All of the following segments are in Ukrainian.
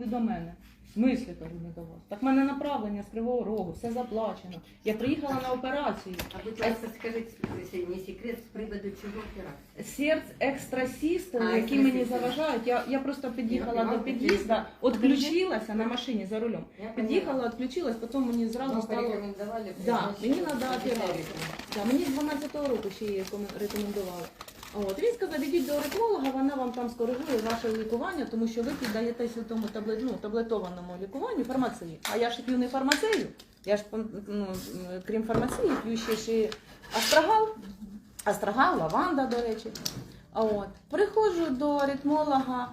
Не до мене. В смислі кажу не до вас. Так в мене направлення з Кривого Рогу, все заплачено. Я приїхала на операцію. А будь ласка, скажіть, якщо не секрет, з приводу чого операції? Серц екстрасістол, А, які мені заважають. Я, я просто під'їхала до під'їзду, відключилася на машині за рулем. Під'їхала, відключилась, потім мені зразу Вам стало. Да, мені треба операцію. Да, мені з 12-го року ще її рекомен- рекомендували. От. Він сказав, ідіть до ореколога, вона вам там скоригує ваше лікування, тому що ви піддаєтеся тому таблет, ну, таблетованому лікуванню фармації. А я ж п'ю не фармацею, я ж ну, крім фармації п'ю ще ж астрагал, астрагал, лаванда, до речі. От. Приходжу до аритмолога,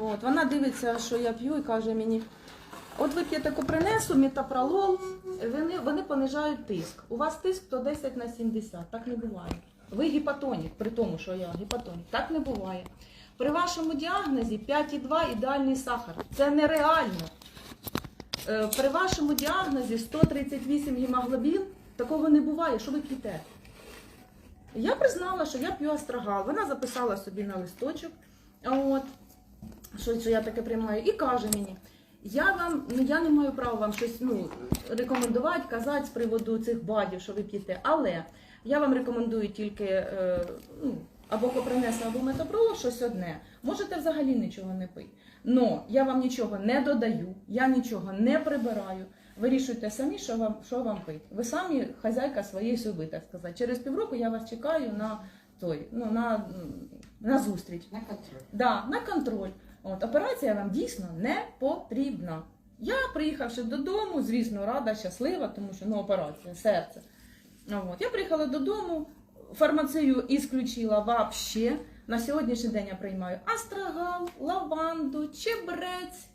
от. вона дивиться, що я п'ю і каже мені, От ви п'єте копринесу, метапролол, вони, вони понижають тиск. У вас тиск 110 на 70, так не буває. Ви гіпотонік, при тому, що я гіпотонік, так не буває. При вашому діагнозі 5,2 ідеальний сахар. Це нереально. Е, При вашому діагнозі 138 гемоглобін, такого не буває. Що ви п'єте? Я признала, що я п'ю астрагал. Вона записала собі на листочок, от, що, що я таке приймаю, і каже мені. Я вам ну я не маю права вам щось ну рекомендувати, казати з приводу цих бадів, що ви п'єте. Але я вам рекомендую тільки е, ну, або копринеса, або метапролол, щось одне. Можете взагалі нічого не пити. Но я вам нічого не додаю, я нічого не прибираю. Вирішуйте самі, що вам що вам пити. Ви самі хазяйка своєї соби, так сказати. Через півроку я вас чекаю на той, ну на, на зустріч. На контроль. Да, на контроль. От, операція вам дійсно не потрібна. Я, приїхавши додому, звісно, рада, щаслива, тому що ну, операція, серце. От. Я приїхала додому, фармацію ісключила вообще. На сьогоднішній день я приймаю астрагал, лаванду, чебрець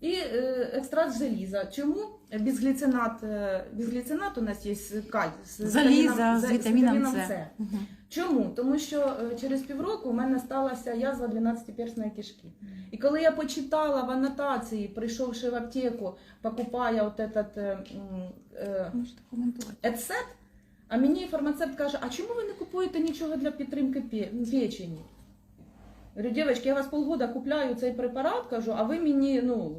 і е, екстракт заліза. Чому? Безгліцинат, е, безгліцинат у нас є каль, з Заліза з вітаміном С. Мгм. Чому? Тому що е, через півроку у мене сталася язва 12-персної кишки. І коли я почитала в анотації, прийшовши в аптеку, покупая от этот е, ецет, а мені фармацевт каже, а чому ви не купуєте нічого для підтримки печені? Говорю, дівчатки, я вас полгода купляю цей препарат, кажу, а ви мені ну,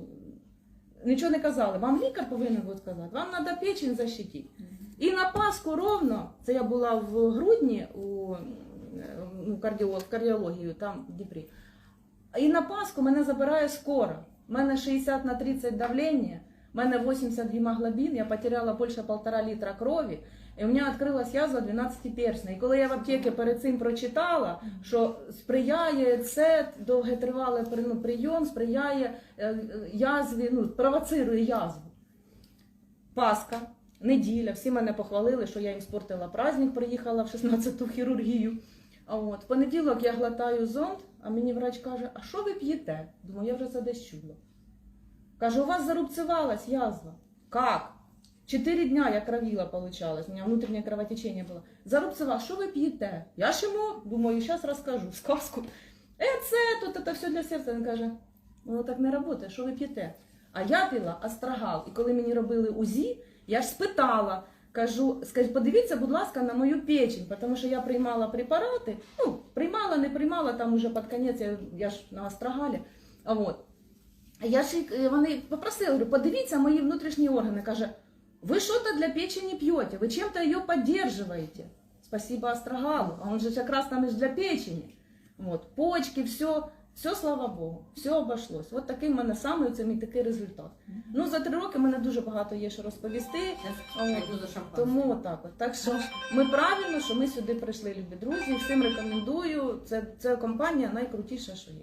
нічого не казали. Вам лікар повинен був сказати, вам треба печень защитити. І на Пасху ровно, це я була в грудні у ну, кардіо- в кардіологію, там в Дніпрі. І на Пасху мене забирає скоро. У мене 60 на 30 давлення, у мене 80 гемоглобін, я потеряла більше полтора літра крові, і у мене відкрилась язва 12 персна. І коли я в аптеці перед цим прочитала, що сприяє це довготривалий ну, прийом, сприяє е, е, язві, ну, провоцирує язву. Пасха, неділя, всі мене похвалили, що я їм спортила праздник, приїхала в 16-ту хірургію. От в понеділок я глотаю зонд, а мені врач каже: А що ви п'єте? Думаю, я вже це десь чула. Каже, у вас зарубцевалась язва. Как? Чотири дня я кровила получалось, у мене внутрішнє кровотечення було. Зарубцева, що ви п'єте? Я ж йому, думаю, зараз розкажу сказку. Е, це тут це все для серця. Він каже, воно так не працює, що ви п'єте? А я пила астрагал. І коли мені робили УЗІ, я ж спитала, кажу, скажіть, подивіться, будь ласка, на мою печень, тому що я приймала препарати, ну, приймала, не приймала, там уже під кінець, я, я ж на астрагалі. А от. Я ж е, вони попросили, говорю, подивіться мої внутрішні органи. Каже, ви що-то для печени п'єте, ви чим-то її підтримуєте. Спасибо астрагалу, а он же якраз там і для печени. Вот, почки, все, все, слава Богу, все обошлось. От такий в мене саме це мій такий результат. Ну, за три роки мене дуже багато є що розповісти. Тому отак от. Так що ми правильно, що ми сюди прийшли, любі друзі. Всім рекомендую. Це, це компанія найкрутіша, що є.